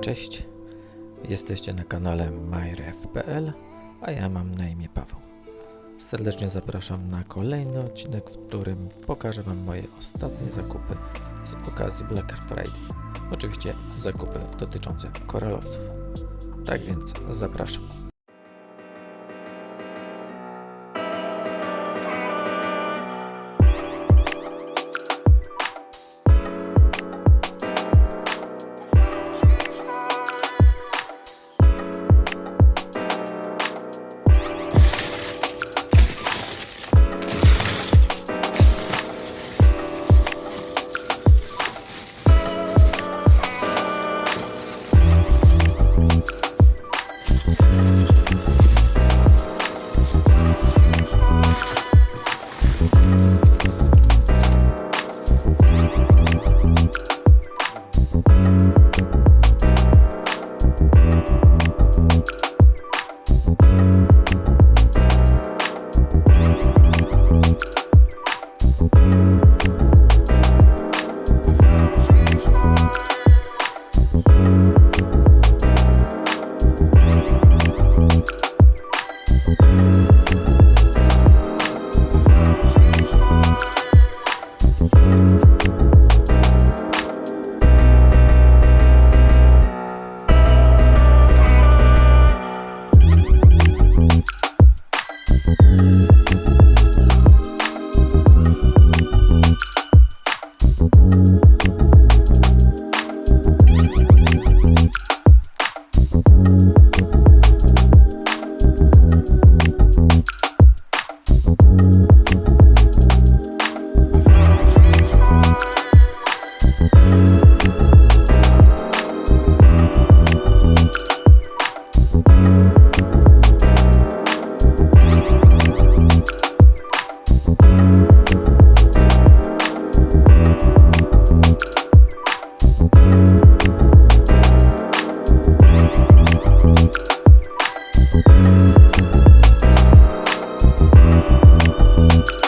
Cześć, jesteście na kanale myref.pl, a ja mam na imię Paweł. Serdecznie zapraszam na kolejny odcinek, w którym pokażę Wam moje ostatnie zakupy z okazji Black Friday. Oczywiście zakupy dotyczące koralowców. Tak więc zapraszam. Thank Thank